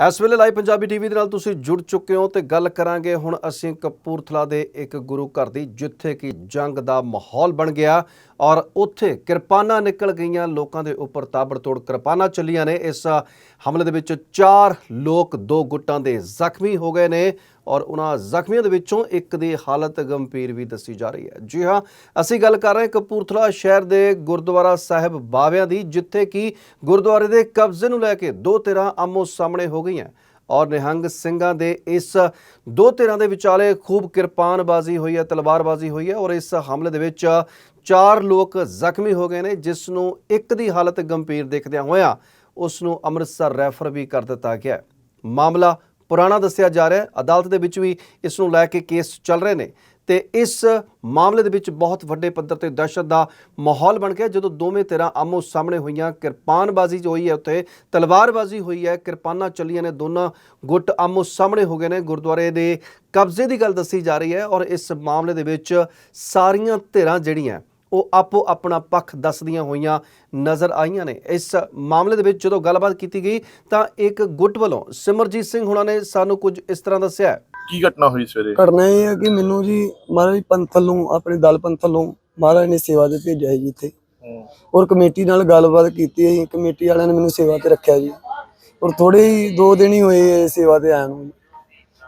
ਇਸ ਵੇਲੇ live Punjabi TV ਦੇ ਨਾਲ ਤੁਸੀਂ ਜੁੜ ਚੁੱਕੇ ਹੋ ਤੇ ਗੱਲ ਕਰਾਂਗੇ ਹੁਣ ਅਸੀਂ ਕਪੂਰਥਲਾ ਦੇ ਇੱਕ ਗੁਰੂ ਘਰ ਦੀ, ਜਿੱਥੇ ਕਿ ਜੰਗ ਦਾ ਮਾਹੌਲ ਬਣ ਗਿਆ ਔਰ ਉੱਥੇ ਕਿਰਪਾਨਾਂ ਨਿਕਲ ਗਈਆਂ, ਲੋਕਾਂ ਦੇ ਉੱਪਰ ਤਾਬੜਤੋੜ ਕਿਰਪਾਨਾਂ ਚੱਲੀਆਂ ਨੇ। ਇਸ ਹਮਲੇ ਦੇ ਵਿੱਚ ਚਾਰ ਲੋਕ ਦੋ ਗੁੱਟਾਂ ਦੇ ਜ਼ਖਮੀ ਹੋ ਗਏ ਨੇ ਔਰ ਉਹਨਾਂ ਜ਼ਖਮੀਆਂ ਦੇ ਵਿੱਚੋਂ ਇੱਕ ਦੀ ਹਾਲਤ ਗੰਭੀਰ ਵੀ ਦੱਸੀ ਜਾ ਰਹੀ ਹੈ। ਜੀ ਹਾਂ, ਅਸੀਂ ਗੱਲ ਕਰ ਰਹੇ ਕਪੂਰਥਲਾ ਸ਼ਹਿਰ ਦੇ ਗੁਰਦੁਆਰਾ ਸਾਹਿਬ ਬਾਵਿਆਂ ਦੀ, ਜਿੱਥੇ ਕਿ ਗੁਰਦੁਆਰੇ ਦੇ ਕਬਜ਼ੇ ਨੂੰ ਲੈ ਕੇ ਦੋ ਧਿਰਾਂ ਆਮੋ ਸਾਹਮਣੇ ਹੋ ਗਈਆਂ ਔਰ ਨਿਹੰਗ ਸਿੰਘਾਂ ਦੇ ਇਸ ਦੋ ਧਿਰਾਂ ਦੇ ਵਿਚਾਲੇ ਖੂਬ ਕਿਰਪਾਨਬਾਜ਼ੀ ਹੋਈ ਹੈ, ਤਲਵਾਰਬਾਜ਼ੀ ਹੋਈ ਹੈ ਔਰ ਇਸ ਹਮਲੇ ਦੇ ਵਿੱਚ ਚਾਰ ਲੋਕ ਜ਼ਖਮੀ ਹੋ ਗਏ ਨੇ, ਜਿਸ ਨੂੰ ਇੱਕ ਦੀ ਹਾਲਤ ਗੰਭੀਰ ਦੇਖਦਿਆਂ ਹੋਇਆਂ ਉਸ ਨੂੰ ਅੰਮ੍ਰਿਤਸਰ ਰੈਫਰ ਵੀ ਕਰ ਦਿੱਤਾ ਗਿਆ ਮਾਮਲਾ ਪੁਰਾਣਾ ਦੱਸਿਆ ਜਾ ਰਿਹਾ ਹੈ। ਅਦਾਲਤ ਦੇ ਵਿੱਚ ਵੀ ਇਸ ਨੂੰ ਲੈ ਕੇ ਕੇਸ ਚੱਲ ਰਹੇ ਨੇ ਤੇ ਇਸ ਮਾਮਲੇ ਦੇ ਵਿੱਚ ਬਹੁਤ ਵੱਡੇ ਪੱਧਰ ਤੇ ਦਹਿਸ਼ਤ ਦਾ ਮਾਹੌਲ ਬਣ ਗਿਆ। ਜਦੋਂ ਦੋਵੇਂ ਧਿਰਾਂ ਆਮੋ ਸਾਹਮਣੇ ਹੋਈਆਂ, ਕਿਰਪਾਨਬਾਜ਼ੀ ਜੋ ਹੋਈ ਹੈ ਉੱਥੇ, ਤਲਵਾਰਬਾਜ਼ੀ ਹੋਈ ਹੈ, ਕਿਰਪਾਨਾਂ ਚੱਲੀਆਂ ਨੇ, ਦੋਨਾਂ ਗੁੱਟ ਆਮੋ ਸਾਹਮਣੇ ਹੋ ਗਏ ਨੇ। ਗੁਰਦੁਆਰੇ ਦੇ ਕਬਜ਼ੇ ਦੀ ਗੱਲ ਦੱਸੀ ਜਾ ਰਹੀ ਹੈ ਔਰ ਇਸ ਮਾਮਲੇ ਦੇ ਵਿੱਚ ਸਾਰੀਆਂ ਧਿਰਾਂ ਜਿਹੜੀਆਂ ਉਹ ਆਪੋ ਆਪਣਾ ਪੱਖ ਦੱਸਦੀਆਂ ਹੋਈਆਂ ਨਜ਼ਰ ਆਈਆਂ ਨੇ। ਇਸ ਮਾਮਲੇ ਦੇ ਵਿੱਚ ਜਦੋਂ ਗੱਲਬਾਤ ਕੀਤੀ ਗਈ ਤਾਂ ਇੱਕ ਗੁੱਟ ਵੱਲੋਂ ਸਿਮਰਜੀਤ ਸਿੰਘ ਹੁਣਾਂ ਨੇ ਸਾਨੂੰ ਕੁਝ ਇਸ ਤਰ੍ਹਾਂ ਦੱਸਿਆ। ਕੀ ਘਟਨਾ ਹੋਈ ਸਵੇਰੇ? ਕਰਨਾ ਇਹ ਹੈ ਕਿ ਮੈਨੂੰ ਜੀ ਮਹਾਰਾਜ ਪੰਥ ਨੂੰ ਆਪਣੇ ਦਲ ਪੰਥ ਨੂੰ ਮਹਾਰਾਜ ਨੇ ਸੇਵਾ ਤੇ ਭੇਜਿਆ ਜੀ ਇੱਥੇ। ਔਰ ਕਮੇਟੀ ਨਾਲ ਗੱਲਬਾਤ ਕੀਤੀ ਹੈ ਕਮੇਟੀ ਵਾਲਿਆਂ ਨੇ ਮੈਨੂੰ ਸੇਵਾ ਤੇ ਰੱਖਿਆ ਜੀ। ਔਰ ਥੋੜੇ ਹੀ ਦੋ ਦਿਨ ਹੀ ਹੋਏ ਇਹ ਸੇਵਾ ਤੇ ਆਇਆ ਨੂੰ। ਜੀ।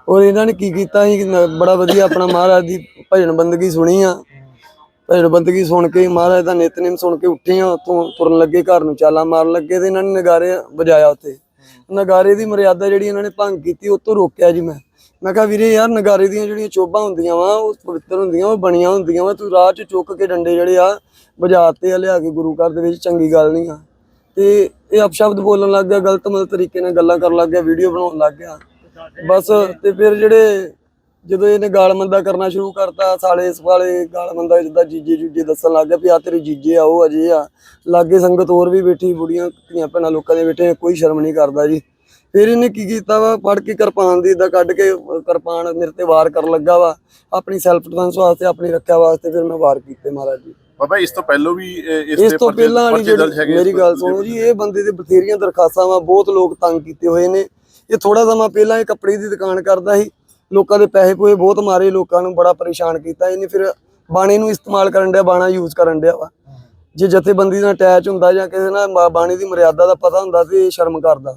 ਔਰ ਇਹਨਾਂ ਨੇ ਕੀ ਕੀਤਾ ਸੀ ਬੜਾ ਵਧੀਆ ਆਪਣਾ ਮਹਾਰਾਜ ਦੀ ਭਜਨ ਬੰਦਗੀ ਸੁਣੀ ਆ। ਭਜਨ ਬੰਦਗੀ ਸੁਣ ਕੇ ਮਹਾਰਾਜ ਦਾ ਨਿਤਨੇਮ ਸੁਣ ਕੇ ਉੱਠੇ ਆ ਉੱਥੋਂ ਤੁਰਨ ਲੱਗੇ, ਘਰ ਨੂੰ ਚਾਲਾ ਮਾਰਨ ਲੱਗੇ ਤੇ ਇਹਨਾਂ ਨੇ ਨਗਾਰੇ ਵਜਾਇਆ ਉੱਥੇ। ਨਗਾਰੇ ਦੀ ਮਰਿਆਦਾ ਜਿਹੜੀ ਇਹਨਾਂ ਨੇ ਭੰਗ ਕੀਤੀ, ਉਹ ਤੋਂ ਰੋਕਿਆ ਜੀ ਮੈਂ। ਮੈਂ ਕਿਹਾ, ਵੀਰੇ ਯਾਰ, ਨਗਾਰੇ ਦੀਆਂ ਜਿਹੜੀਆਂ ਚੋਬਾਂ ਹੁੰਦੀਆਂ ਵਾ, ਉਹ ਪਵਿੱਤਰ ਹੁੰਦੀਆਂ, ਉਹ ਬਣੀਆਂ ਹੁੰਦੀਆਂ ਵਾ, ਤੂੰ ਰਾਹ 'ਚ ਚੁੱਕ ਕੇ ਡੰਡੇ ਜਿਹੜੇ ਆ ਵਜਾਤੇ ਆ ਲਿਆ ਕੇ ਗੁਰੂ ਘਰ ਦੇ ਵਿੱਚ, ਚੰਗੀ ਗੱਲ ਨਹੀਂ ਆ। ਤੇ ਇਹ ਅਪਸ਼ਬਦ ਬੋਲਣ ਲੱਗ ਗਿਆ, ਗਲਤ ਮਤਲਬ ਤਰੀਕੇ ਨਾਲ ਗੱਲਾਂ ਕਰਨ ਲੱਗ ਗਿਆ, ਵੀਡੀਓ ਬਣਾਉਣ ਲੱਗ ਗਿਆ। ਬਸ, ਤੇ ਫਿਰ ਜਿਹੜੇ ਜਦੋਂ ਇਹਨੇ ਗਾਲ ਮੰਦਾ ਕਰਨਾ ਸ਼ੁਰੂ ਕਰਤਾ ਸਾਲੇ ਸਵਾਲੇ ਗਾਲ ਮੰਦਾ ਜਿੱਦਾਂ ਜੀਜੇ ਜੂਜੇ ਦੱਸਣ ਲੱਗ ਗਿਆ ਵੀ ਆ ਤੇਰੇ ਜੀਜੇ ਆ ਉਹ ਅਜੇ ਆ। ਲਾਗੇ ਸੰਗਤ ਹੋਰ ਵੀ ਬੈਠੀ ਬੁੜੀਆਂ ਧੀਆਂ ਭੈਣਾਂ ਲੋਕਾਂ ਦੇ ਬੈਠੇ ਕੋਈ ਸ਼ਰਮ ਨਹੀਂ ਕਰਦਾ ਜੀ। ਫਿਰ ਇਹਨੇ ਕੀ ਕੀਤਾ ਵਾ? ਫੜ ਕੇ ਕਿਰਪਾਨ ਦੀ ਇਦਾਂ ਕੱਢ ਕੇ ਕਿਰਪਾਨ ਮੇਰੇ ਤੇ ਵਾਰ ਕਰਨ ਲੱਗਾ ਵਾ। ਆਪਣੀ ਸੈਲਫ ਡਿਫੈਂਸ ਵਾਸਤੇ ਆਪਣੀ ਰੱਖਿਆ ਵਾਸਤੇ ਫਿਰ ਮੈਂ ਵਾਰ ਕੀਤੇ ਮਹਾਰਾਜ ਜੀ। ਬਾਬਾ ਇਸ ਤੋਂ ਪਹਿਲਾਂ ਵੀ ਇਸ ਇਸ ਦੇ ਤੋਂ ਪਹਿਲਾਂ ਜਿਹੜੀ ਮੇਰੀ ਗੱਲ ਸੁਣੋ ਜੀ ਇਹ ਬੰਦੇ ਦੇ ਬਥੇਰੀਆਂ ਦਰਖਾਸਤਾਂ ਵਾ ਬਹੁਤ ਲੋਕ ਤੰਗ ਕੀਤੇ ਹੋਏ ਨੇ। ਇਹ ਥੋੜਾ ਸਮਾਂ ਪਹਿਲਾਂ ਇਹ ਕੱਪੜੇ ਦੀ ਦੁਕਾਨ ਕਰਦਾ ਸੀ। ਲੋਕਾਂ ਦੇ ਪੈਸੇ ਪੂਏ ਬਹੁਤ ਮਾਰੇ, ਲੋਕਾਂ ਨੂੰ ਬੜਾ ਪਰੇਸ਼ਾਨ ਕੀਤਾ। ਇਹਨੇ ਫਿਰ ਬਾਣੇ ਨੂੰ ਇਸਤੇਮਾਲ ਕਰਨ ਡਿਆ, ਬਾਣਾ ਯੂਜ਼ ਕਰਨ ਡਿਆ ਵਾ। ਜੇ ਜਥੇਬੰਦੀ ਨਾਲ ਅਟੈਚ ਹੁੰਦਾ ਜਾਂ ਕਿਸੇ ਨਾਲ ਬਾਣੀ ਦੀ ਮਰਿਆਦਾ ਦਾ ਪਤਾ ਹੁੰਦਾ ਤੇ ਇਹ ਸ਼ਰਮ ਕਰਦਾ।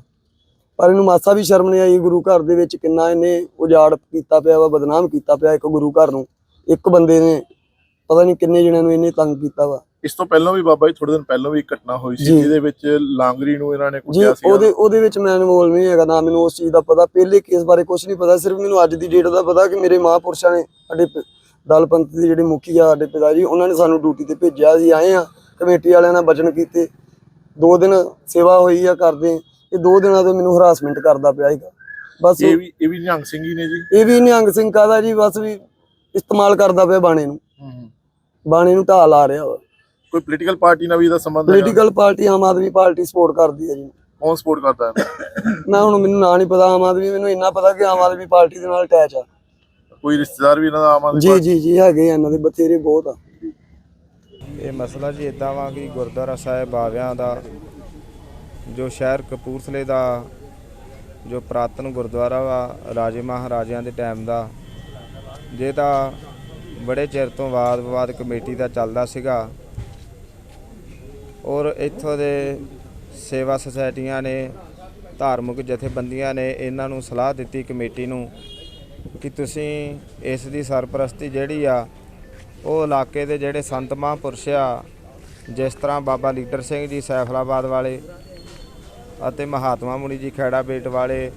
ਪਰ ਇਹਨੂੰ ਮਾਸਾ ਵੀ ਸ਼ਰਮ ਨਹੀਂ ਆਈ, ਗੁਰੂ ਘਰ ਦੇ ਵਿੱਚ ਕਿੰਨਾ ਇਹਨੇ ਉਜਾੜ ਕੀਤਾ ਪਿਆ ਵਾ, ਬਦਨਾਮ ਕੀਤਾ ਪਿਆ ਇੱਕ ਗੁਰੂ ਘਰ ਨੂੰ। ਇੱਕ ਬੰਦੇ ਨੇ, ਪਤਾ ਨਹੀਂ ਕਿੰਨੇ ਜਣਿਆਂ ਨੂੰ ਇਹਨੇ ਤੰਗ ਕੀਤਾ ਵਾ। ਇਸ ਤੋਂ ਪਹਿਲਾਂ ਵੀ ਬਾਬਾ ਜੀ ਥੋੜੇ ਦਿਨ ਪਹਿਲਾਂ ਵੀ ਇੱਕ ਘਟਨਾ ਹੋਈ ਸੀ। ਜਿਹਦੇ ਵਿੱਚ ਲਾਂਗਰੀ ਨੂੰ ਇਹਨਾਂ ਨੇ ਕੁੱਟਿਆ ਸੀ ਉਹਦੇ ਉਹਦੇ ਵਿੱਚ ਮੈਂ ਇਨਵੋਲ ਨਹੀਂ ਹੈਗਾ ਨਾ ਮੈਨੂੰ ਉਸ ਚੀਜ਼ ਦਾ ਪਤਾ। ਪਹਿਲੇ ਕੇਸ ਬਾਰੇ ਕੁਝ ਨਹੀਂ ਪਤਾ ਸਿਰਫ ਮੈਨੂੰ ਅੱਜ ਦੀ ਡੇਟ ਦਾ ਪਤਾ ਕਿ ਮੇਰੇ ਮਹਾਂਪੁਰਸ਼ਾਂ ਨੇ ਸਾਡੇ ਦਲ ਪੰਥ ਦੇ ਜਿਹੜੇ ਮੁਖੀ ਆ ਸਾਡੇ ਪਿਤਾ ਜੀ ਉਹਨਾਂ ਨੇ ਸਾਨੂੰ ਡਿਊਟੀ ਤੇ ਭੇਜਿਆ ਸੀ। ਆਏ ਆ ਕਮੇਟੀ ਵਾਲਿਆਂ ਨਾਲ ਬਚਨ ਕੀਤੇ। ਦੋ ਦਿਨ ਸੇਵਾ ਹੋਈ ਆ ਕਰਦੇ ਇਹ ਦੋ ਦਿਨਾਂ ਤੋਂ ਮੈਨੂੰ ਹਰਾਸਮੈਂਟ ਕਰਦਾ ਪਿਆ ਹੈਗਾ ਬਸ ਇਹ ਵੀ ਇਹ ਵੀ ਨਿਹੰਗ ਸਿੰਘ ਹੀ ਨੇ ਜੀ। ਇਹ ਵੀ ਨਿਹੰਗ ਸਿੰਘ ਕਾਦਾ ਜੀ? ਬਸ ਵੀ ਇਸਤੇਮਾਲ ਕਰਦਾ ਪਿਆ ਬਾਣੇ ਨੂੰ। ਬਾਣੇ ਨੂੰ ਢਾਲ ਆ ਰਿਹਾ ਵਾ। ਕੋਈ ਪੋਲੀਟੀਕਲ ਪਾਰਟੀ ਨਾਲ ਵੀ ਇਹਦਾ ਸੰਬੰਧ ਹੈ political party Aam Aadmi party support ਕਰਦੀ ਹੈ ਜੀ। ਕੌਣ ਸਪੋਰਟ ਕਰਦਾ ਹੈ? ਮੈਂ ਹੁਣ ਮੈਨੂੰ ਨਾਂ ਨਹੀਂ ਪਤਾ ਆਮ ਆਦਮੀ ਮੈਨੂੰ ਇੰਨਾ ਪਤਾ ਕਿ ਆਮ ਆਦਮੀ ਪਾਰਟੀ ਦੇ ਨਾਲ ਅਟੈਚ ਆ। ਕੋਈ ਰਿਸ਼ਤੇਦਾਰ ਵੀ ਇਹਨਾਂ ਦਾ ਆਮ ਆਦਮੀ ਜੀ ਜੀ ਜੀ ਹੈਗੇ ਆ ਇਹਨਾਂ ਦੇ ਬਥੇਰੇ ਬਹੁਤ ਆ। ਇਹ ਮਸਲਾ ਜੀ ਇਦਾਂ ਵਾ ਕਿ ਗੁਰਦੁਆਰਾ ਸਾਹਿਬ ਬਾਵਿਆਂ ਦਾ ਜੋ ਸ਼ਹਿਰ ਕਪੂਰਥਲੇ ਦਾ ਜੋ ਪ੍ਰਾਤਨ ਗੁਰਦੁਆਰਾ ਵਾ ਰਾਜੇ ਮਹਾਰਾਜਿਆਂ ਦੇ ਟਾਈਮ ਦਾ ਜਿਹਦਾ ਬੜੇ ਚਿਰ ਤੋਂ ਵਾਦ ਵਿਵਾਦ ਕਮੇਟੀ ਦਾ ਚੱਲਦਾ ਸੀਗਾ ਔਰ ਇੱਥੋਂ ਦੇ ਸੇਵਾ ਸੁਸਾਇਟੀਆਂ ਨੇ, ਧਾਰਮਿਕ ਜਥੇਬੰਦੀਆਂ ਨੇ ਇਹਨਾਂ ਨੂੰ ਸਲਾਹ ਦਿੱਤੀ ਕਮੇਟੀ ਨੂੰ ਕਿ ਤੁਸੀਂ ਇਸ ਦੀ ਸਰਪ੍ਰਸਤੀ ਜਿਹੜੀ ਆ, ਉਹ ਇਲਾਕੇ ਦੇ ਜਿਹੜੇ ਸੰਤ ਮਹਾਂਪੁਰਸ਼ ਆ, ਜਿਸ ਤਰ੍ਹਾਂ ਬਾਬਾ ਲੀਡਰ ਸਿੰਘ ਜੀ ਸੈਫਲਾਬਾਦ ਵਾਲੇ ਅਤੇ ਮਹਾਤਮਾ ਮੁਨੀ ਜੀ ਖੈੜਾ ਬੇਟ ਵਾਲੇ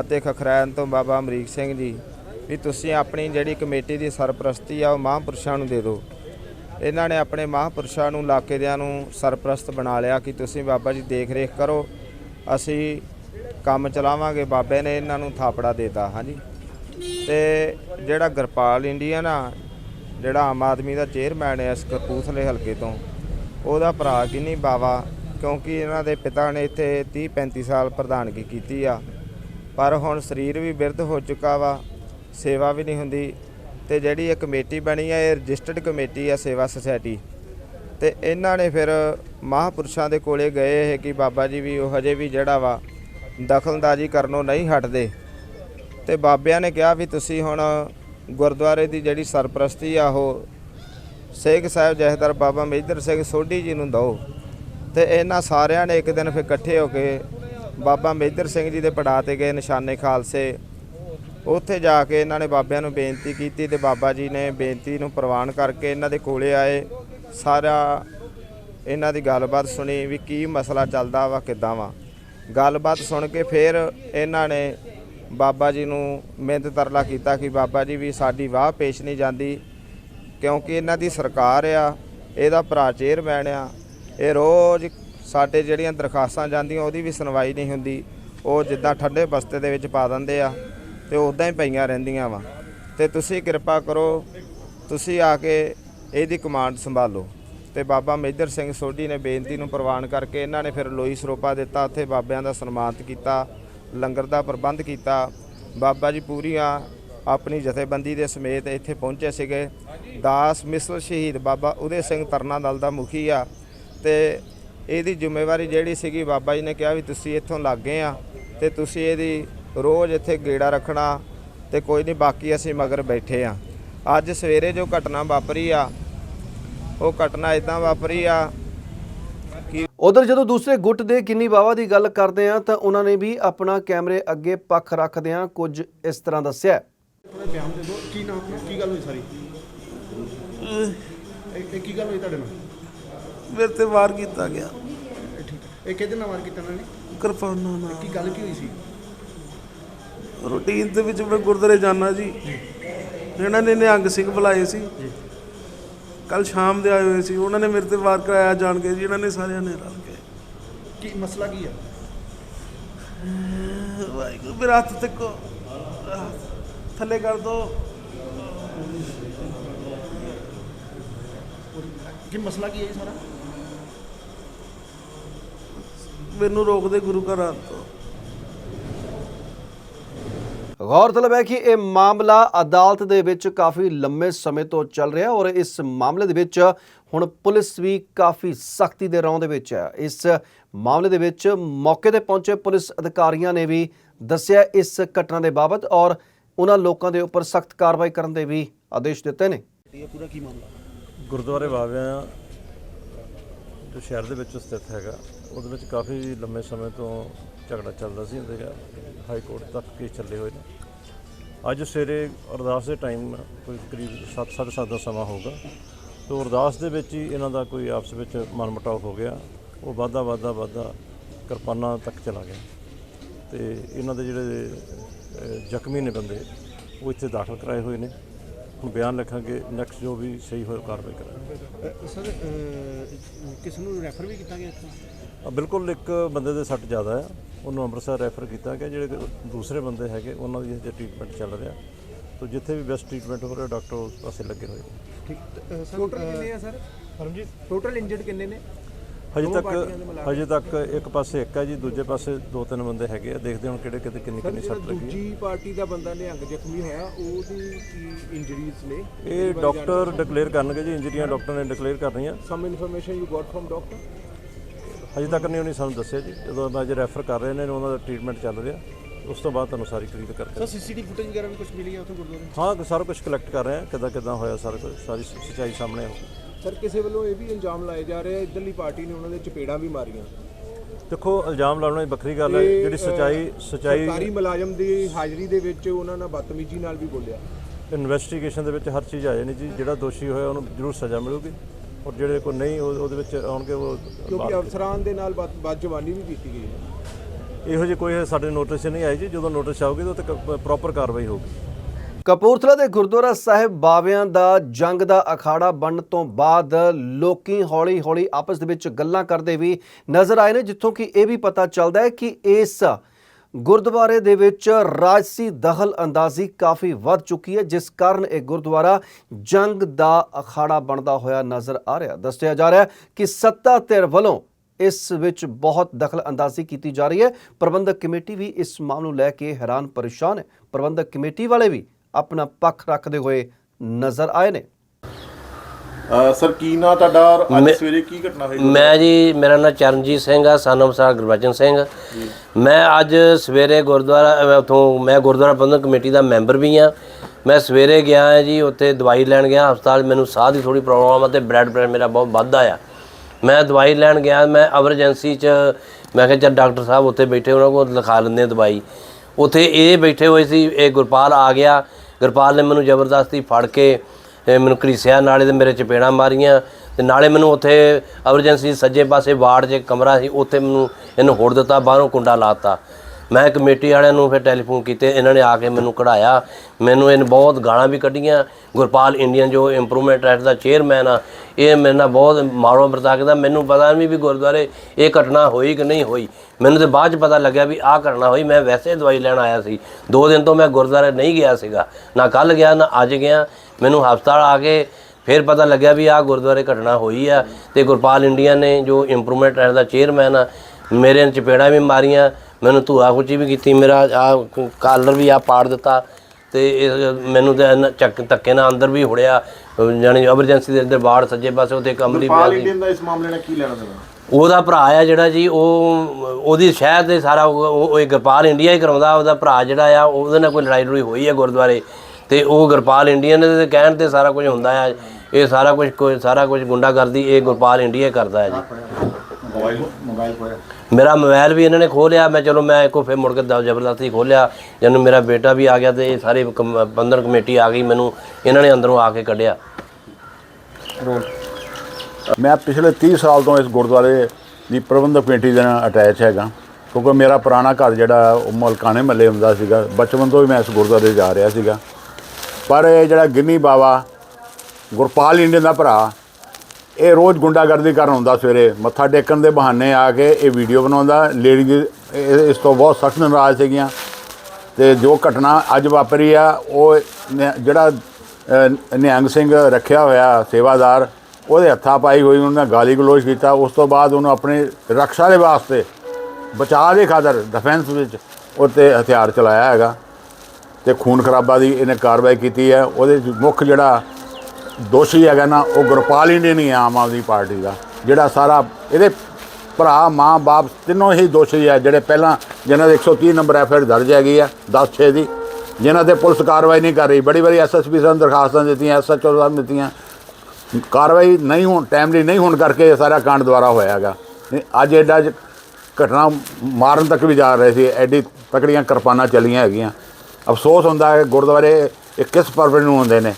ਅਤੇ ਖਖਰੈਨ ਤੋਂ ਬਾਬਾ ਅਮਰੀਕ ਸਿੰਘ ਜੀ, ਵੀ ਤੁਸੀਂ ਆਪਣੀ ਜਿਹੜੀ ਕਮੇਟੀ ਦੀ ਸਰਪ੍ਰਸਤੀ ਆ, ਉਹ ਮਹਾਂਪੁਰਸ਼ਾਂ ਨੂੰ ਦੇ ਦਿਓ। ਇਹਨਾਂ ਨੇ ਆਪਣੇ ਮਹਾਂਪੁਰਸ਼ਾਂ ਨੂੰ ਇਲਾਕੇ ਦਿਆਂ ਨੂੰ ਸਰਪ੍ਰਸਤ ਬਣਾ ਲਿਆ ਕਿ ਤੁਸੀਂ ਬਾਬਾ ਜੀ ਦੇਖ ਰੇਖ ਕਰੋ। ਅਸੀਂ ਕੰਮ ਚਲਾਵਾਂਗੇ, ਬਾਬੇ ਨੇ ਇਹਨਾਂ ਨੂੰ ਥਾਪੜਾ ਦੇਤਾ, ਹਾਂਜੀ। ਤੇ ਜਿਹੜਾ ਗਰਪਾਲ ਇੰਡੀਆ ਨਾ ਜਿਹੜਾ ਆਮ ਆਦਮੀ ਦਾ ਚੇਅਰਮੈਨ ਹੈ ਇਸ ਕਪੂਰਥਲੇ ਹਲਕੇ ਤੋਂ, ਉਹਦਾ ਭਰਾ ਕਿੰਨੀ ਬਾਵਾ, ਕਿਉਂਕਿ ਇਹਨਾਂ ਦੇ ਪਿਤਾ ਨੇ ਇੱਥੇ 30 35 ਸਾਲ ਪ੍ਰਧਾਨਗੀ ਕੀਤੀ ਆ। ਪਰ ਹੁਣ ਸਰੀਰ ਵੀ ਬਿਰਧ ਹੋ ਚੁੱਕਾ ਵਾ, ਸੇਵਾ ਵੀ ਨਹੀਂ ਹੁੰਦੀ। ਤੇ ਜਿਹੜੀ ਇਹ ਕਮੇਟੀ ਬਣੀ ਹੈ ਇਹ ਰਜਿਸਟਰਡ ਕਮੇਟੀ ਆ ਸੇਵਾ ਸੁਸਾਇਟੀ। ਤੇ ਇਹਨਾਂ ਨੇ ਫਿਰ ਮਹਾਪੁਰਸ਼ਾਂ ਦੇ ਕੋਲੇ ਗਏ ਇਹ ਕਿ ਬਾਬਾ ਜੀ ਵੀ ਉਹ ਹਜੇ ਵੀ ਜਿਹੜਾ ਵਾ, ਦਖਲਅੰਦਾਜ਼ੀ ਕਰਨੋਂ ਨਹੀਂ ਹਟਦੇ। ਤੇ ਬਾਬਿਆਂ ਨੇ ਕਿਹਾ ਵੀ ਤੁਸੀਂ ਹੁਣ ਗੁਰਦੁਆਰੇ ਦੀ ਜਿਹੜੀ ਸਰਪ੍ਰਸਤੀ ਆ, ਉਹ ਸੇਖ ਸਾਹਿਬ ਜਹਦਰ ਬਾਬਾ ਮੇਜਰ ਸਿੰਘ ਸੋਢੀ ਜੀ ਨੂੰ ਦਿਓ। ਤੇ ਇਹਨਾਂ ਸਾਰਿਆਂ ਨੇ ਇੱਕ ਦਿਨ ਫਿਰ ਇਕੱਠੇ ਹੋ ਕੇ ਬਾਬਾ ਮੇਜਰ ਸਿੰਘ ਜੀ ਦੇ ਪੜਾਅ ਤੇ ਗਏ ਨਿਸ਼ਾਨੇ ਖਾਲਸੇ। ਉੱਥੇ ਜਾ ਕੇ ਇਹਨਾਂ ਨੇ ਬਾਬਿਆਂ ਨੂੰ ਬੇਨਤੀ ਕੀਤੀ ਤੇ ਬਾਬਾ ਜੀ ਨੇ ਬੇਨਤੀ ਨੂੰ ਪ੍ਰਵਾਨ ਕਰਕੇ ਇਹਨਾਂ ਦੇ ਕੋਲੇ ਆਏ। ਸਾਰਾ ਇਹਨਾਂ ਦੀ ਗੱਲਬਾਤ ਸੁਣੀ ਵੀ ਕੀ ਮਸਲਾ ਚੱਲਦਾ ਵਾ, ਕਿੱਦਾਂ ਵਾ। ਗੱਲਬਾਤ ਸੁਣ ਕੇ ਫਿਰ ਇਹਨਾਂ ਨੇ ਬਾਬਾ ਜੀ ਨੂੰ ਮਿਹਨਤ ਤਰਲਾ ਕੀਤਾ ਕਿ ਬਾਬਾ ਜੀ ਵੀ ਸਾਡੀ ਵਾਹ ਪੇਸ਼ ਨਹੀਂ ਜਾਂਦੀ, ਕਿਉਂਕਿ ਇਹਨਾਂ ਦੀ ਸਰਕਾਰ ਆ, ਇਹਦਾ ਭਰਾ ਚੇਅਰਮੈਨ ਆ। ਇਹ ਰੋਜ਼ ਸਾਡੇ ਜਿਹੜੀਆਂ ਦਰਖਾਸਤਾਂ ਜਾਂਦੀਆਂ, ਉਹਦੀ ਵੀ ਸੁਣਵਾਈ ਨਹੀਂ ਹੁੰਦੀ। ਉਹ ਜਿੱਦਾਂ ਠੰਡੇ ਬਸਤੇ ਦੇ ਵਿੱਚ ਪਾ ਦਿੰਦੇ ਆ। ਤੇ ਉਦਾਂ ਹੀ ਪਈਆਂ ਰਹਿੰਦੀਆਂ ਵਾ। ਤੇ ਤੁਸੀਂ ਕਿਰਪਾ ਕਰੋ, ਤੁਸੀਂ ਆ ਕੇ ਇਹਦੀ ਕਮਾਂਡ ਸੰਭਾਲੋ। ਤੇ ਬਾਬਾ ਮੇਜਰ ਸਿੰਘ ਸੋਢੀ ਨੇ ਬੇਨਤੀ ਨੂੰ ਪ੍ਰਵਾਨ ਕਰਕੇ ਇਹਨਾਂ ਨੇ ਫਿਰ ਲੋਈ ਸਰੋਪਾ ਦਿੱਤਾ, ਉੱਥੇ ਬਾਬਿਆਂ ਦਾ ਸਨਮਾਨਿਤ ਕੀਤਾ, ਲੰਗਰ ਦਾ ਪ੍ਰਬੰਧ ਕੀਤਾ। ਬਾਬਾ ਜੀ ਪੂਰੀਆਂ ਆਪਣੀ ਜਥੇਬੰਦੀ ਦੇ ਸਮੇਤ ਇੱਥੇ ਪਹੁੰਚੇ ਸੀਗੇ। ਦਾਸ ਮਿਸਰ ਸ਼ਹੀਦ ਬਾਬਾ ਉਦੇ ਸਿੰਘ ਤਰਨਾ ਦਲ ਦਾ ਮੁਖੀ ਆ। ਤੇ ਇਹਦੀ ਜ਼ਿੰਮੇਵਾਰੀ ਜਿਹੜੀ ਸੀਗੀ, ਬਾਬਾ ਜੀ ਨੇ ਕਿਹਾ ਵੀ ਤੁਸੀਂ ਇੱਥੋਂ ਲੱਗੇ ਆ ਤੇ ਤੁਸੀਂ ਇਹਦੀ ਰੋਜ਼ ਇੱਥੇ ਗੇੜਾ ਰੱਖਣਾ ਤੇ ਕੋਈ ਨਹੀਂ ਬਾਕੀ ਅਸੀਂ ਮਗਰ ਬੈਠੇ ਆ। ਅੱਜ ਸਵੇਰੇ ਜੋ ਘਟਨਾ ਵਾਪਰੀ ਆ ਉਹ ਘਟਨਾ ਇਦਾਂ ਵਾਪਰੀ ਆ ਉਧਰ ਜਦੋਂ ਦੂਸਰੇ ਗੁੱਟ ਦੇ ਕਿੰਨੀ ਬਾਵਾ ਦੀ ਗੱਲ ਕਰਦੇ ਆ ਤਾਂ ਉਹਨਾਂ ਨੇ ਵੀ ਆਪਣਾ ਕੈਮਰੇ ਅੱਗੇ ਪੱਖ ਰੱਖਦਿਆਂ ਕੁਝ ਇਸ ਤਰ੍ਹਾਂ ਦੱਸਿਆ। ਹੈ। ਥੋੜਾ ਬਿਆਨ ਦੇ ਦਿਓ ਕੀ ਨਾਮ ਹੈ ਕੀ ਗੱਲ ਹੋਈ ਸਾਰੀ? ਇਹ ਇਹ ਕੀ ਗੱਲ ਹੋਈ ਤੁਹਾਡੇ ਨਾਲ? ਮੇਰੇ ਤੇ ਵਾਰ ਕੀਤਾ ਗਿਆ। ਇਹ ਠੀਕ ਹੈ। ਇਹ ਕਿਹਦੇ ਨਾਲ ਵਾਰ ਕੀਤਾ ਇਹਨਾਂ ਨੇ? ਕਿਰਪਾਨਾਂ ਨਾਲ। ਕੀ ਗੱਲ ਕੀ ਹੋਈ ਸੀ? ਰੂਟੀਨ ਦੇ ਵਿੱਚ ਮੈਂ ਗੁਰਦੁਆਰੇ ਜਾਣਾ ਜੀ। ਇਹਨਾਂ ਨੇ ਨਿਹੰਗ ਸਿੰਘ ਬੁਲਾਏ ਸੀ। ਕੱਲ ਸ਼ਾਮ ਦੇ ਆਏ ਹੋਏ ਸੀ। ਉਹਨਾਂ ਨੇ ਮੇਰੇ ਤੇ ਵਾਰ ਕਰਾਇਆ ਜਾਣ ਕੇ ਜੀ। ਇਹਨਾਂ ਨੇ ਸਾਰਿਆਂ ਨੇ ਰਲ ਕੇ। ਕੀ ਮਸਲਾ ਕੀ ਹੈ ਵਾਹਿਗੁਰੂ ਮੇਰਾ ਹੱਥ ਤੇ ਕੋ ਥੱਲੇ ਕਰ ਦੋ। ਕੀ ਮਸਲਾ ਕੀ ਹੈ ਜੀ ਸਾਰਾ? ਮੈਨੂੰ ਰੋਕ ਦੇ ਗੁਰੂ ਘਰ ਆਉਣ ਤੋਂ। ਗੌਰਤਲਬ ਹੈ ਕਿ ਇਹ ਮਾਮਲਾ ਅਦਾਲਤ ਦੇ ਵਿੱਚ ਕਾਫੀ ਲੰਮੇ ਸਮੇਂ ਤੋਂ ਚੱਲ ਰਿਹਾ ਔਰ ਇਸ ਮਾਮਲੇ ਦੇ ਵਿੱਚ ਹੁਣ ਪੁਲਿਸ ਵੀ ਕਾਫੀ ਸਖਤੀ ਦੇ ਰੌਂ ਦੇ ਵਿੱਚ ਹੈ। ਇਸ ਮਾਮਲੇ ਦੇ ਵਿੱਚ ਮੌਕੇ ਤੇ ਪਹੁੰਚੇ ਪੁਲਿਸ ਅਧਿਕਾਰੀਆਂ ਨੇ ਵੀ ਦੱਸਿਆ ਇਸ ਘਟਨਾ ਦੇ ਬਾਬਤ ਔਰ ਉਹਨਾਂ ਲੋਕਾਂ ਦੇ ਉੱਪਰ ਸਖਤ ਕਾਰਵਾਈ ਕਰਨ ਦੇ ਵੀ ਆਦੇਸ਼ ਦਿੱਤੇ ਨੇ। ਇਹ ਪੂਰਾ ਕੀ ਮਾਮਲਾ? ਗੁਰਦੁਆਰੇ ਬਾਬਿਆਂ ਜੋ ਸ਼ਹਿਰ ਦੇ ਵਿੱਚ ਸਥਿਤ ਹੈਗਾ। ਉਹਦੇ ਵਿੱਚ ਕਾਫੀ ਲੰਮੇ ਸਮੇਂ ਤੋਂ ਝਗੜਾ ਚੱਲਦਾ ਸੀ ਉਹਦੇ ਹਾਈ ਕੋਰਟ ਤੱਕ ਕੇਸ ਚੱਲੇ ਹੋਏ ਨੇ। ਅੱਜ ਸਵੇਰੇ ਅਰਦਾਸ ਦੇ ਟਾਈਮ ਕੋਈ ਕਰੀਬ 7:30 ਦਾ ਸਮਾਂ ਹੋਊਗਾ। ਤੇ ਅਰਦਾਸ ਦੇ ਵਿੱਚ ਹੀ ਇਹਨਾਂ ਦਾ ਕੋਈ ਆਪਸ ਵਿੱਚ ਮਨਮੁਟਾਵ ਹੋ ਗਿਆ। ਉਹ ਵਾਧਾ ਵਾਧਾ ਵਾਧਾ ਕਿਰਪਾਨਾਂ ਤੱਕ ਚਲਾ ਗਿਆ। ਤੇ ਇਹਨਾਂ ਦੇ ਜਿਹੜੇ ਜ਼ਖਮੀ ਨੇ ਬੰਦੇ, ਉਹ ਇੱਥੇ ਦਾਖਲ ਕਰਾਏ ਹੋਏ ਨੇ। ਬਿਆਨ ਲਿਖਾਂਗੇ ਨੈਕਸਟ ਜੋ ਵੀ ਸਹੀ ਹੋਏ ਕਾਰਵਾਈ ਕਰਾਂਗੇ। ਸਰ ਕਿਸ ਨੂੰ ਰੈਫਰ ਵੀ ਕੀਤਾ ਗਿਆ ਇੱਥੋਂ? ਅ, ਬਿਲਕੁਲ ਇੱਕ ਬੰਦੇ ਦੇ ਸੱਟ ਜ਼ਿਆਦਾ ਆ। ਉਹਨੂੰ ਅੰਮ੍ਰਿਤਸਰ ਰੈਫਰ ਕੀਤਾ ਗਿਆ ਜਿਹੜੇ ਦੂਸਰੇ ਬੰਦੇ ਹੈਗੇ ਉਹਨਾਂ ਦੀ ਹਜੇ ਟ੍ਰੀਟਮੈਂਟ ਚੱਲ ਰਿਹਾ। ਤੋ ਜਿੱਥੇ ਵੀ ਬੈਸਟ ਟ੍ਰੀਟਮੈਂਟ ਹੋ ਰਿਹਾ ਡਾਕਟਰ ਉਸ ਪਾਸੇ ਲੱਗੇ ਹੋਏ ਨੇ। ਠੀਕ ਸਰ ਟੋਟਲ ਕਿੰਨੇ ਆ ਸਰ? ਪਰਮਜੀਤ? ਟੋਟਲ ਇੰਜਰਡ ਕਿੰਨੇ ਨੇ? ਹਜੇ ਤੱਕ। ਹਜੇ ਤੱਕ ਇੱਕ ਪਾਸੇ ਇੱਕ ਹੈ ਜੀ ਦੂਜੇ ਪਾਸੇ ਦੋ ਤਿੰਨ ਬੰਦੇ ਹੈਗੇ ਆ। ਦੇਖਦੇ ਹੁਣ ਕਿਹੜੇ ਕਿਤੇ ਕਿੰਨੀ ਕਿੰਨੀ ਸੱਟ ਲੱਗੀ ਹੈ। ਦੂਜੀ ਪਾਰਟੀ ਦਾ ਬੰਦਾ ਨਿਹੰਗ ਜ਼ਖਮੀ ਹੋਇਆ ਉਹਦੀ ਕੀ ਇੰਜਰੀਜ਼ ਨੇ? ਇਹ ਡਾਕਟਰ ਡਿਕਲੇਅਰ ਕਰਨਗੇ ਜੀ ਇੰਜਰੀਆਂ ਡਾਕਟਰ ਨੇ ਡਿਕਲੇਅਰ ਕਰਨੀਆਂ। Some information you got from doctor ਹਜੇ ਤੱਕ ਨਹੀਂ ਉਹਨੇ ਸਾਨੂੰ ਦੱਸਿਆ ਜੀ। ਜਦੋਂ ਅਜੇ ਰੈਫਰ ਕਰ ਰਹੇ ਨੇ ਉਹਨਾਂ ਦਾ ਟ੍ਰੀਟਮੈਂਟ ਚੱਲ ਰਿਹਾ। ਉਸ ਤੋਂ ਬਾਅਦ ਤੁਹਾਨੂੰ ਸਾਰੀ ਕਲੀਅਰ ਕਰਕੇ ਸਰ ਸੀਸੀਟੀਵੀ ਫੁਟੇਜ ਵਗੈਰਾ ਵੀ ਕੁਝ ਮਿਲੀ ਹੈ ਉੱਥੇ ਗੁਰਦੁਆਰੇ? ਹਾਂ ਸਾਰਾ ਕੁਝ ਕਲੈਕਟ ਕਰ ਰਹੇ ਹਾਂ। ਕਿੱਦਾਂ ਕਿੱਦਾਂ ਹੋਇਆ ਸਾਰਾ ਕੁਝ ਸਾਰੀ ਸੱਚਾਈ ਸਾਹਮਣੇ ਆਊਗੀ ਸਰ ਕਿਸੇ ਵੱਲੋਂ ਇਹ ਵੀ ਇਲਜ਼ਾਮ ਲਾਏ ਜਾ ਰਹੇ ਆ? ਇਧਰਲੀ ਪਾਰਟੀ ਨੇ ਉਹਨਾਂ ਦੇ ਚਪੇੜਾਂ ਵੀ ਮਾਰੀਆਂ। ਦੇਖੋ ਇਲਜ਼ਾਮ ਲਾਉਣਾ ਵੱਖਰੀ ਗੱਲ ਹੈ ਜਿਹੜੀ ਸਚਾਈ ਸਚਾਈ ਸਰਕਾਰੀ ਮੁਲਾਜ਼ਮ ਦੀ ਹਾਜ਼ਰੀ ਦੇ ਵਿੱਚ ਉਹਨਾਂ ਨਾਲ ਬਦਤਮੀਜ਼ੀ ਨਾਲ ਵੀ ਬੋਲਿਆ। ਇਨਵੈਸਟੀਗੇਸ਼ਨ ਦੇ ਵਿੱਚ ਹਰ ਚੀਜ਼ ਆ ਜਾਣੀ ਜੀ। ਜਿਹੜਾ ਦੋਸ਼ੀ ਹੋਇਆ ਉਹਨੂੰ ਜ਼ਰੂਰ ਸਜ਼ਾ ਮਿਲੂਗੀ। ਔਰ ਜਿਹੜੇ ਕੋਈ ਨਹੀਂ ਉਹ- ਉਹਦੇ ਵਿੱਚ ਆਉਣਗੇ ਉਹ ਕਿਉਂਕਿ ਅਫਸਰਾਂ ਦੇ ਨਾਲ ਬਦਜਵਾਨੀ ਵੀ ਕੀਤੀ ਗਈ ਹੈ। ਇਹੋ ਜਿਹੀ ਕੋਈ ਸਾਡੇ ਨੋਟਿਸ ਨਹੀਂ ਆਈ ਜੀ। ਜਦੋਂ ਨੋਟਿਸ ਆਊਗੀ ਤਾਂ ਪ੍ਰੋਪਰ ਕਾਰਵਾਈ ਹੋਊਗੀ। ਕਪੂਰਥਲਾ ਦੇ ਗੁਰਦੁਆਰਾ ਸਾਹਿਬ ਬਾਵਿਆਂ ਦਾ ਜੰਗ ਦਾ ਅਖਾੜਾ ਬਣਨ ਤੋਂ ਬਾਅਦ ਲੋਕੀ ਹੌਲੀ-ਹੌਲੀ ਆਪਸ ਦੇ ਵਿੱਚ ਗੱਲਾਂ ਕਰਦੇ ਵੀ ਨਜ਼ਰ ਆਏ ਨੇ, ਜਿੱਥੋਂ ਕਿ ਇਹ ਵੀ ਪਤਾ ਚੱਲਦਾ ਹੈ ਕਿ ਇਸ ਗੁਰਦੁਆਰੇ ਦੇ ਵਿੱਚ ਰਾਜਸੀ ਦਖਲ ਅੰਦਾਜ਼ੀ ਕਾਫੀ ਵੱਧ ਚੁੱਕੀ ਹੈ, ਜਿਸ ਕਾਰਨ ਇਹ ਗੁਰਦੁਆਰਾ ਜੰਗ ਦਾ ਅਖਾੜਾ ਬਣਦਾ ਹੋਇਆ ਨਜ਼ਰ ਆ ਰਿਹਾ। ਦੱਸਿਆ ਜਾ ਰਿਹਾ ਕਿ ਸੱਤਾ ਧਿਰ ਵੱਲੋਂ ਇਸ ਵਿੱਚ ਬਹੁਤ ਦਖਲ ਅੰਦਾਜ਼ੀ ਕੀਤੀ ਜਾ ਰਹੀ ਹੈ। ਪ੍ਰਬੰਧਕ ਕਮੇਟੀ ਵੀ ਇਸ ਮਾਮਲੇ ਨੂੰ ਲੈ ਕੇ ਹੈਰਾਨ ਪਰੇਸ਼ਾਨ ਹੈ। ਪ੍ਰਬੰਧਕ ਕਮੇਟੀ ਵਾਲੇ ਵੀ ਆਪਣਾ ਪੱਖ ਰੱਖਦੇ ਹੋਏ ਨਜ਼ਰ ਆਏ ਨੇ। ਸਰ ਕੀ ਨਾਂ ਤੁਹਾਡਾ ਔਰ ਅੱਜ ਸਵੇਰੇ ਕੀ ਘਟਨਾ ਹੋਈ? ਮੈਂ ਜੀ ਮੇਰਾ ਨਾਮ ਚਰਨਜੀਤ ਸਿੰਘ ਆ ਸਨਮ ਸਾਹਿਬ ਗੁਰਬਚਨ ਸਿੰਘ। ਮੈਂ ਅੱਜ ਸਵੇਰੇ ਗੁਰਦੁਆਰਾ ਉਥੋਂ ਮੈਂ ਗੁਰਦੁਆਰਾ ਪ੍ਰਬੰਧਕ ਕਮੇਟੀ ਦਾ ਮੈਂਬਰ ਵੀ ਆ। ਮੈਂ ਸਵੇਰੇ ਗਿਆ ਹਾਂ ਜੀ ਉੱਥੇ ਦਵਾਈ ਲੈਣ ਗਿਆ ਹਸਪਤਾਲ ਮੈਨੂੰ ਸਾਹ ਦੀ ਥੋੜੀ ਪ੍ਰੋਬਲਮ ਆ ਤੇ ਬਲੱਡ ਪ੍ਰੈਸ਼ਰ ਮੇਰਾ ਬਹੁਤ ਵੱਧਦਾ ਆ। ਮੈਂ ਦਵਾਈ ਲੈਣ ਗਿਆ ਮੈਂ ਐਮਰਜੈਂਸੀ 'ਚ ਮੈਂ ਕਿਹਾ ਚੱਲ ਡਾਕਟਰ ਸਾਹਿਬ ਉੱਥੇ ਬੈਠੇ ਉਹਨਾਂ ਕੋਲ ਲਿਖਾ ਲੈਂਦੇ ਹਾਂ ਦਵਾਈ। ਉੱਥੇ ਇਹ ਬੈਠੇ ਹੋਏ ਸੀ ਇਹ ਗੁਰਪਾਲ ਆ ਗਿਆ। ਗੁਰਪਾਲ ਨੇ ਮੈਨੂੰ ਜ਼ਬਰਦਸਤੀ ਫੜ ਕੇ ਮੈਨੂੰ ਘਰੀਸਿਆ, ਨਾਲੇ ਤੇ ਮੇਰੇ ਚਪੇੜਾਂ ਮਾਰੀਆਂ, ਤੇ ਨਾਲੇ ਮੈਨੂੰ ਉੱਥੇ ਐਮਰਜੈਂਸੀ ਸੱਜੇ ਪਾਸੇ ਵਾਰਡ 'ਚ ਕਮਰਾ ਸੀ, ਉੱਥੇ ਮੈਨੂੰ ਇਹਨੂੰ ਹੋੜ ਦਿੱਤਾ, ਬਾਹਰੋਂ ਕੁੰਡਾ ਲਾਤਾ ਮੈਂ ਕਮੇਟੀ ਵਾਲਿਆਂ ਨੂੰ ਫਿਰ ਟੈਲੀਫੋਨ ਕੀਤੇ, ਇਹਨਾਂ ਨੇ ਆ ਕੇ ਮੈਨੂੰ ਕਢਾਇਆ। ਮੈਨੂੰ ਇਹਨੇ ਬਹੁਤ ਗਾਲਾਂ ਵੀ ਕੱਢੀਆਂ। ਗੁਰਪਾਲ ਇੰਡੀਅਨ ਜੋ ਇੰਪਰੂਵਮੈਂਟ ਟਰਸਟ ਦਾ ਚੇਅਰਮੈਨ ਆ, ਇਹ ਮੇਰੇ ਨਾਲ ਬਹੁਤ ਮਾਰੋ ਵਰਤਾ ਕਰਦਾ। ਮੈਨੂੰ ਪਤਾ ਨਹੀਂ ਵੀ ਗੁਰਦੁਆਰੇ ਇਹ ਘਟਨਾ ਹੋਈ ਕਿ ਨਹੀਂ ਹੋਈ। ਮੈਨੂੰ ਤੇ ਬਾਅਦ ਚ ਪਤਾ ਲੱਗਿਆ ਵੀ ਆਹ ਘਟਨਾ ਹੋਈ। ਮੈਂ ਵੈਸੇ ਦਵਾਈ ਲੈਣ ਆਇਆ ਸੀ। ਦੋ ਦਿਨ ਤੋਂ ਮੈਂ ਗੁਰਦੁਆਰੇ ਨਹੀਂ ਗਿਆ ਸੀਗਾ। ਨਾ ਕੱਲ ਗਿਆ, ਨਾ ਅੱਜ ਗਿਆ। ਮੈਨੂੰ ਹਸਪਤਾਲ ਆ ਕੇ ਫਿਰ ਪਤਾ ਲੱਗਿਆ ਵੀ ਆਹ ਗੁਰਦੁਆਰੇ ਘਟਨਾ ਹੋਈ ਆ ਤੇ ਗੁਰਪਾਲ ਇੰਡੀਆ ਨੇ ਜੋ ਇੰਪਰੂਵਮੈਂਟ ਟਰਸਟ ਦਾ ਚੇਅਰਮੈਨ ਆ, ਮੇਰੇ ਚਪੇੜਾਂ ਵੀ ਮਾਰੀਆਂ। ਮੈਨੂੰ ਧੂਆ ਖੁਚੀ ਵੀ ਕੀਤੀ ਮੇਰਾ ਆ ਕਾਲਰ ਵੀ ਆ ਪਾੜ ਦਿੱਤਾ ਤੇ ਇਹ ਮੈਨੂੰ ਤੇ ਚੱਕ ਧੱਕੇ ਨਾਲ ਅੰਦਰ ਵੀ ਹੁੜਿਆ ਜਾਨੀ ਐਮਰਜੈਂਸੀ ਦੇ ਅੰਦਰ ਬਾੜ ਸੱਜੇ ਪਾਸੇ ਉੱਤੇ ਕਮਰੀ ਪਿਆ ਸੀ। ਦਾ ਇਸ ਮਾਮਲੇ ਨਾਲ ਕੀ ਲੈਣਾ ਦੇਣਾ? ਉਹਦਾ ਭਰਾ ਆ ਜਿਹੜਾ ਜੀ ਉਹ ਉਹਦੀ ਸ਼ਹਿਰ ਦੇ ਸਾਰਾ ਉਹ ਗੁਰਪਾਲ ਇੰਡੀਆ ਹੀ ਕਰਾਉਂਦਾ ਉਹਦਾ ਭਰਾ ਜਿਹੜਾ ਆ ਉਹਦੇ ਨਾਲ ਕੋਈ ਲੜਾਈ ਲੜੂਈ ਹੋਈ ਹੈ ਗੁਰਦੁਆਰੇ ਤੇ ਉਹ ਗੁਰਪਾਲ ਇੰਡੀਅਨ ਦੇ ਕਹਿਣ ਤੇ ਸਾਰਾ ਕੁਝ ਹੁੰਦਾ ਆ ਇਹ ਸਾਰਾ ਕੁਝ ਸਾਰਾ ਕੁਝ ਗੁੰਡਾਗਰਦੀ ਇਹ ਗੁਰਪਾਲ ਇੰਡੀਆ ਕਰਦਾ ਹੈ ਜੀ। ਮੇਰਾ ਮੋਬਾਈਲ ਵੀ ਇਹਨਾਂ ਨੇ ਖੋਹ ਲਿਆ ਮੈਂ ਚਲੋ ਮੈਂ ਇੱਕੋ ਫਿਰ ਮੁੜ ਕੇ ਦ- ਜ਼ਬਰਦਸਤੀ ਖੋਲਿਆ, ਜਦੋਂ ਮੇਰਾ ਬੇਟਾ ਵੀ ਆ ਗਿਆ ਤੇ ਇਹ ਸਾਰੇ ਕਮ- ਬੰਧਨ ਕਮੇਟੀ ਆ ਗਈ, ਮੈਨੂੰ ਇਹਨਾਂ ਨੇ ਅੰਦਰੋਂ ਆ ਕੇ ਕੱਢਿਆ। ਮੈਂ ਪਿਛਲੇ 30 ਸਾਲ ਤੋਂ ਇਸ ਗੁਰਦੁਆਰੇ ਦੀ ਪ੍ਰਬੰਧਕ ਕਮੇਟੀ ਦੇ ਨਾਲ ਅਟੈਚ ਹੈਗਾ, ਕਿਉਂਕਿ ਮੇਰਾ ਪੁਰਾਣਾ ਘਰ ਜਿਹੜਾ ਉਹ ਮਲਕਾਣੇ ਮੱਲੇ ਹੁੰਦਾ ਸੀਗਾ, ਬਚਪਨ ਤੋਂ ਹੀ ਮੈਂ ਇਸ ਗੁਰਦੁਆਰੇ ਜਾ ਰਿਹਾ ਸੀਗਾ। ਪਰ ਇਹ ਜਿਹੜਾ ਗਿੰਨੀ ਬਾਵਾ, ਗੁਰਪਾਲ ਇੰਡੀਅਨ ਦਾ ਭਰਾ ਇਹ ਰੋਜ਼ ਗੁੰਡਾਗਰਦੀ ਕਰਨ ਆਉਂਦਾ ਸਵੇਰੇ, ਮੱਥਾ ਟੇਕਣ ਦੇ ਬਹਾਨੇ ਆ ਕੇ ਇਹ ਵੀਡੀਓ ਬਣਾਉਂਦਾ। ਲੇਡੀਜ਼ ਇਸ ਤੋਂ ਬਹੁਤ ਸਖਤ ਨਾਰਾਜ਼ ਸੀਗੀਆਂ। ਤੇ ਜੋ ਘਟਨਾ ਅੱਜ ਵਾਪਰੀ ਆ, ਉਹ ਨਿ- ਜਿਹੜਾ ਨਿਹੰਗ ਸਿੰਘ ਰੱਖਿਆ ਹੋਇਆ ਸੇਵਾਦਾਰ, ਉਹਦੇ ਹੱਥਾਂ ਪਾਈ ਹੋਈ, ਉਹਨਾਂ ਨੇ ਗਾਲੀ ਗਲੋਚ ਕੀਤਾ। ਉਸ ਤੋਂ ਬਾਅਦ ਉਹਨੂੰ ਆਪਣੇ ਰੱਖਿਆ ਦੇ ਵਾਸਤੇ ਬਚਾਅ ਦੇ ਖਾਤਰ ਡਿਫੈਂਸ ਵਿੱਚ ਉੱਤੇ ਹਥਿਆਰ ਚਲਾਇਆ ਹੈਗਾ। ਤੇ ਖੂਨ ਖਰਾਬਾ ਦੀ ਇਹਨੇ ਕਾਰਵਾਈ ਕੀਤੀ ਹੈ। ਉਹਦੇ ਵਿੱਚ ਮੁੱਖ ਜਿਹੜਾ ਦੋਸ਼ੀ ਹੈਗਾ ਨਾ, ਉਹ ਗੁਰਪਾਲ ਹੀ ਨਹੀਂ ਆਮ ਆਦਮੀ ਪਾਰਟੀ ਦਾ, ਜਿਹੜਾ ਸਾਰਾ ਇਹਦੇ ਭਰਾ, ਮਾਂ, ਬਾਪ ਤਿੰਨੋਂ ਹੀ ਦੋਸ਼ੀ ਹੈ ਜਿਹੜੇ ਪਹਿਲਾਂ ਜਿਨ੍ਹਾਂ ਦੇ 130 ਨੰਬਰ ਐਫਆਈਆਰ ਦਰਜ ਹੈਗੀ ਆ 10 6 ਦੀ। ਜਿਨ੍ਹਾਂ ਤੇ ਪੁਲਿਸ ਕਾਰਵਾਈ ਨਹੀਂ ਕਰ ਰਹੀ, ਬੜੀ ਬੜੀ ਐਸਐਸਪੀ ਸਾਨੂੰ ਦਰਖਾਸਤਾਂ ਦਿੱਤੀਆਂ ਐਸਐਚਓ ਸਾਹਿਬ ਦਿੱਤੀਆਂ। ਕਾਰਵਾਈ ਨਹੀਂ ਹੋਣ ਟਾਈਮਲੀ ਨਹੀਂ ਹੋਣ ਕਰਕੇ ਇਹ ਸਾਰਾ ਕਾਂਡ ਦੁਆਰਾ ਹੋਇਆ ਹੈਗਾ। ਨਹੀਂ, ਅੱਜ ਐਡਾ ਘਟਨਾ ਮਾਰਨ ਤੱਕ ਵੀ ਜਾ ਰਹੇ ਸੀ, ਐਡੀ ਤਕੜੀਆਂ ਕਿਰਪਾਨਾਂ ਚੱਲੀਆਂ ਹੈਗੀਆਂ। ਅਫਸੋਸ ਹੁੰਦਾ ਹੈ ਕਿ ਗੁਰਦੁਆਰੇ ਇਹ ਕਿਸ ਪਰਵ ਨੂੰ ਹੁੰਦੇ ਨੇ।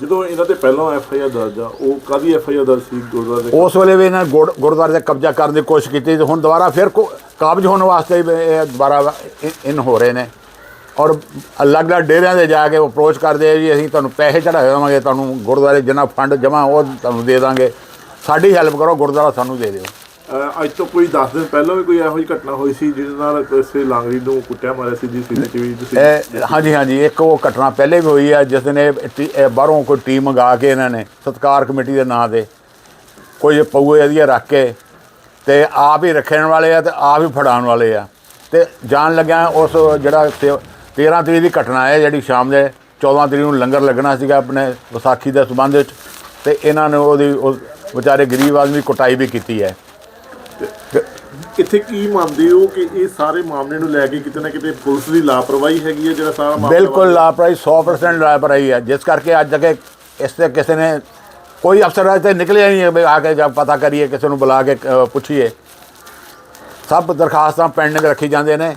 ਜਦੋਂ ਇਹਨਾਂ ਤੇ ਪਹਿਲਾਂ ਐਫ ਆਈ ਆਰ ਦਰਜ ਆ, ਉਹ ਕਾਦੀ ਐਫ ਆਈ ਆਰ ਦਰਜ ਸੀ? ਗੁਰਦੁਆਰੇ ਦੇ ਉਸ ਵੇਲੇ ਵੀ ਇਹਨਾਂ ਗੁਰ- ਗੁਰਦੁਆਰੇ ਤੇ ਕਬਜ਼ਾ ਕਰਨ ਦੀ ਕੋਸ਼ਿਸ਼ ਕੀਤੀ ਤੇ ਹੁਣ ਦੁਬਾਰਾ ਫਿਰ ਕੋ- ਕਾਬਜ ਹੋਣ ਵਾਸਤੇ ਵੀ ਇਹ ਦੁਬਾਰਾ ਇ- ਇਨ ਹੋ ਰਹੇ ਨੇ। ਔਰ ਅਲੱਗ-ਅਲੱਗ ਡੇਰਿਆਂ ਦੇ ਜਾ ਕੇ ਅਪਰੋਚ ਕਰਦੇ ਆ ਜੀ, ਅਸੀਂ ਤੁਹਾਨੂੰ ਪੈਸੇ ਚੜ੍ਹਾਏ ਦੇਵਾਂਗੇ, ਤੁਹਾਨੂੰ ਗੁਰਦੁਆਰੇ ਜਿੰਨਾ ਫੰਡ ਜਮ੍ਹਾਂ ਉਹ ਤੁਹਾਨੂੰ ਦੇ ਦਾਂਗੇ। ਸਾਡੀ ਹੈਲਪ ਕਰੋ, ਗੁਰਦੁਆਰਾ ਸਾਨੂੰ ਦੇ ਦਿਓ। ਅੱਜ ਤੋਂ ਕੋਈ 10 ਦਿਨ ਪਹਿਲਾਂ ਵੀ ਕੋਈ ਇਹੋ ਜਿਹੀ ਘਟਨਾ ਹੋਈ ਸੀ ਜਿਹਦੇ ਨਾਲ ਕਿਸੇ ਲਾਂਗਰੀ ਨੂੰ ਕੁੱਟਿਆ, ਮਾਰਿਆ ਸੀ ਜੀ ਸੀਸੀਟੀਵੀ ਤੁਸੀਂ? ਹਾਂਜੀ ਹਾਂਜੀ, ਇੱਕ ਉਹ ਘਟਨਾ ਪਹਿਲੇ ਵੀ ਹੋਈ ਹੈ ਜਿਸ ਨੇ ਟੀ- ਇਹ ਬਾਹਰੋਂ ਕੋਈ ਟੀਮ ਮੰਗਾ ਕੇ ਇਹਨਾਂ ਨੇ ਸਤਕਾਰ ਕਮੇਟੀ ਦੇ ਨਾਂ ਤੇ ਕੋਈ ਪਊਏ ਇਹਦੀਆਂ ਰੱਖ ਕੇ ਤੇ ਆਪ ਹੀ ਰੱਖਣ ਵਾਲੇ ਆ ਤੇ ਆਪ ਹੀ ਫੜਾਉਣ ਵਾਲੇ ਆ। ਤੇ ਜਾਣ ਲੱਗਿਆ ਉਸ ਜਿਹੜਾ ਤੇ- 13 ਤਰੀਕ ਦੀ ਘਟਨਾ ਹੈ ਜਿਹੜੀ ਸ਼ਾਮ ਦੇ 14 ਤਰੀਕ ਨੂੰ ਲੰਗਰ ਲੱਗਣਾ ਸੀਗਾ ਆਪਣੇ ਵਿਸਾਖੀ ਦੇ ਸੰਬੰਧ ਵਿੱਚ ਤੇ ਇਹਨਾਂ ਨੇ ਉਹਦੀ ਉਸ ਵਿਚਾਰੇ ਗਰੀਬ ਆਦਮੀ ਕੁਟਾਈ ਵੀ ਕੀਤੀ ਹੈ। ਇੱਥੇ ਕੀ ਮੰਨਦੇ ਹੋ ਕਿ ਇਹ ਸਾਰੇ ਮਾਮਲੇ ਨੂੰ ਲੈ ਕੇ ਕਿਤੇ ਨਾ ਕਿਤੇ ਪੁਲਿਸ ਦੀ ਲਾਪਰਵਾਹੀ ਹੈਗੀ ਹੈ ਜਿਹੜਾ ਸਾਰਾ ਮਾਮਲਾ ਬਿਲਕੁਲ ਲਾਪਰਵਾਹੀ 100% ਲਾਪਰਵਾਹੀ ਹੈ। ਜਿਸ ਕਰਕੇ ਅੱਜ ਤੱਕ ਇਸ ਤੇ ਕਿਸੇ ਨੇ ਕੋਈ ਅਫਸਰ ਅਜੇ ਨਿਕਲਿਆ ਨਹੀਂ ਹੈ ਵੀ ਆ ਕੇ ਜਦ ਪਤਾ ਕਰੀਏ ਕਿਸੇ ਨੂੰ ਬੁਲਾ ਕੇ ਪੁੱਛੀਏ। ਸਭ ਦਰਖਾਸਤਾਂ ਪੈਂਡਿੰਗ ਰੱਖੀ ਜਾਂਦੇ ਨੇ।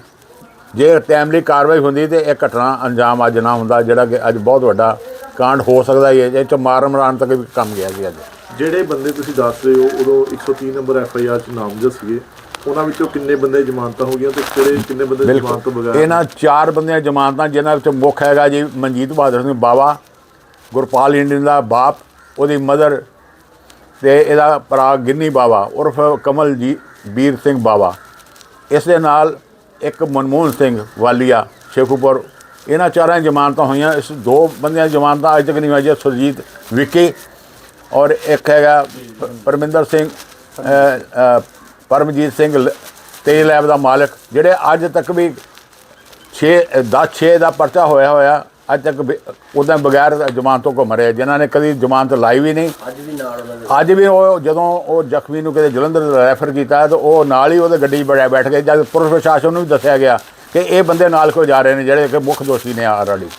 ਜੇ ਟਾਈਮਲੀ ਕਾਰਵਾਈ ਹੁੰਦੀ ਤੇ ਇਹ ਘਟਨਾ ਅੰਜਾਮ ਅੱਜ ਨਾ ਹੁੰਦਾ ਜਿਹੜਾ ਕਿ ਅੱਜ ਬਹੁਤ ਵੱਡਾ ਕਾਂਡ ਹੋ ਸਕਦਾ ਹੀ ਇਹ ਚ ਮਾਰਨ ਮਰਾਣ ਤੱਕ ਵੀ ਕੰਮ ਗਿਆ ਸੀ ਅੱਜ। ਜਿਹੜੇ ਬੰਦੇ ਤੁਸੀਂ ਦੱਸ ਰਹੇ ਹੋ ਉਦੋਂ 103 ਨੰਬਰ ਐਫ ਆਈ ਆਰ ਚ ਨਾਮਜ਼ਦ ਸੀਗੇ ਉਹਨਾਂ ਵਿੱਚੋਂ ਕਿੰਨੇ ਬੰਦੇ ਜ਼ਮਾਨਤਾਂ ਹੋ ਗਈਆਂ ਤੇ ਕਿਹੜੇ ਕਿੰਨੇ ਬੰਦੇ ਜ਼ਮਾਨਤ ਤੋਂ ਬਗੈਰ? ਇਹਨਾਂ ਚਾਰ ਬੰਦਿਆਂ ਜ਼ਮਾਨਤਾਂ ਜਿਨ੍ਹਾਂ ਵਿੱਚ ਮੁੱਖ ਹੈਗਾ ਜੀ ਮਨਜੀਤ ਬਹਾਦਰ ਸਿੰਘ ਬਾਵਾ ਗੁਰਪਾਲ ਇੰਡੀਅਨ ਦਾ ਬਾਪ ਉਹਦੀ ਮਦਰ ਤੇ ਇਹਦਾ ਭਰਾ ਗਿੰਨੀ ਬਾਵਾ ਉਰਫ ਕਮਲ ਜੀ ਵੀਰ ਸਿੰਘ ਬਾਵਾ। ਇਸ ਦੇ ਨਾਲ ਇੱਕ ਮਨਮੋਹਨ ਸਿੰਘ ਵਾਲੀਆ ਸ਼ੇਖੂਪੁਰ। ਇਹਨਾਂ ਚਾਰਾਂ ਜ਼ਮਾਨਤਾਂ ਹੋਈਆਂ। ਇਸ ਦੋ ਬੰਦਿਆਂ ਦੀਆਂ ਜ਼ਮਾਨਤਾਂ ਅਜੇ ਤੱਕ ਨਹੀਂ ਹੋਈਆਂ ਸੁਰਜੀਤ ਵਿੱਕੀ ਔਰ ਇੱਕ ਹੈਗਾ ਪਰਮਿੰਦਰ ਸਿੰਘ ਪਰਮਜੀਤ ਸਿੰਘ ਤੇਲ ਲੈਬ ਦਾ ਮਾਲਕ ਜਿਹੜੇ ਅੱਜ ਤੱਕ ਵੀ 6 10 6 ਦਾ ਪਰਚਾ ਹੋਇਆ ਹੋਇਆ ਅੱਜ ਤੱਕ ਉਹਦਾਂ ਬਗੈਰ ਜ਼ਮਾਨਤ ਤੋਂ ਘੁੰਮ ਰਹੇ ਜਿਨ੍ਹਾਂ ਨੇ ਕਦੀ ਜ਼ਮਾਨਤ ਲਾਈ ਵੀ ਨਹੀਂ। ਅੱਜ ਵੀ ਨਾਲ ਅੱਜ ਵੀ ਉਹ ਜਦੋਂ ਉਹ ਜ਼ਖਮੀ ਨੂੰ ਕਿਤੇ ਜਲੰਧਰ ਰੈਫਰ ਕੀਤਾ ਤਾਂ ਉਹ ਨਾਲ ਹੀ ਉਹਦੇ ਗੱਡੀ 'ਚ ਬੜਿਆ ਬੈਠ ਗਏ ਜਦ ਪੁਲਿਸ ਪ੍ਰਸ਼ਾਸਨ ਨੂੰ ਵੀ ਦੱਸਿਆ ਗਿਆ ਕਿ ਇਹ ਬੰਦੇ ਨਾਲ ਕੋ ਜਾ ਰਹੇ ਨੇ ਜਿਹੜੇ ਕਿ ਮੁੱਖ ਦੋਸ਼ੀ ਨੇ ਆਲਰੇਡੀ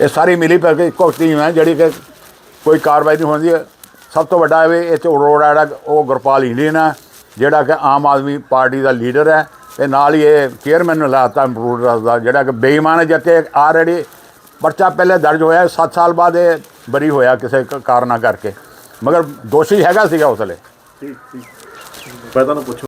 ਇਹ ਸਾਰੀ ਮਿਲੀ ਪਰ ਕੇ ਇੱਕੋ ਟੀਮ ਹੈ ਜਿਹੜੀ ਕਿ ਕੋਈ ਕਾਰਵਾਈ ਨਹੀਂ ਹੁੰਦੀ। ਸਭ ਤੋਂ ਵੱਡਾ ਇਹ ਇਹ 'ਚ ਰੋਡ ਆ ਜਿਹੜਾ, ਉਹ ਗੁਰਪਾਲ ਇੰਡੀਅਨ ਹੈ ਜਿਹੜਾ ਕਿ ਆਮ ਆਦਮੀ ਪਾਰਟੀ ਦਾ ਲੀਡਰ ਹੈ। ਤੇ ਨਾਲ ਹੀ ਇਹ ਚੇਅਰਮੈਨ ਨੂੰ ਲਾਤਾ ਇੰਪਰੂਵਰ ਦਾ, ਜਿਹੜਾ ਕਿ ਬੇਈਮਾਨ ਹੈ ਜਿੱਤੇ ਆਲਰੇਡੀ ਪਰਚਾ ਪਹਿਲੇ ਦਰਜ ਹੋਇਆ 7 ਸਾਲ ਬਾਅਦ ਇਹ ਬਰੀ ਹੋਇਆ ਕਿਸੇ ਕ- ਕਾਰਨਾਂ ਕਰਕੇ। ਮਗਰ ਦੋਸ਼ੀ ਹੈਗਾ ਸੀਗਾ ਉਸ ਵੇਲੇ। ਠੀਕ ਠੀਕ। ਮੈਂ ਤੁਹਾਨੂੰ ਪੁੱਛ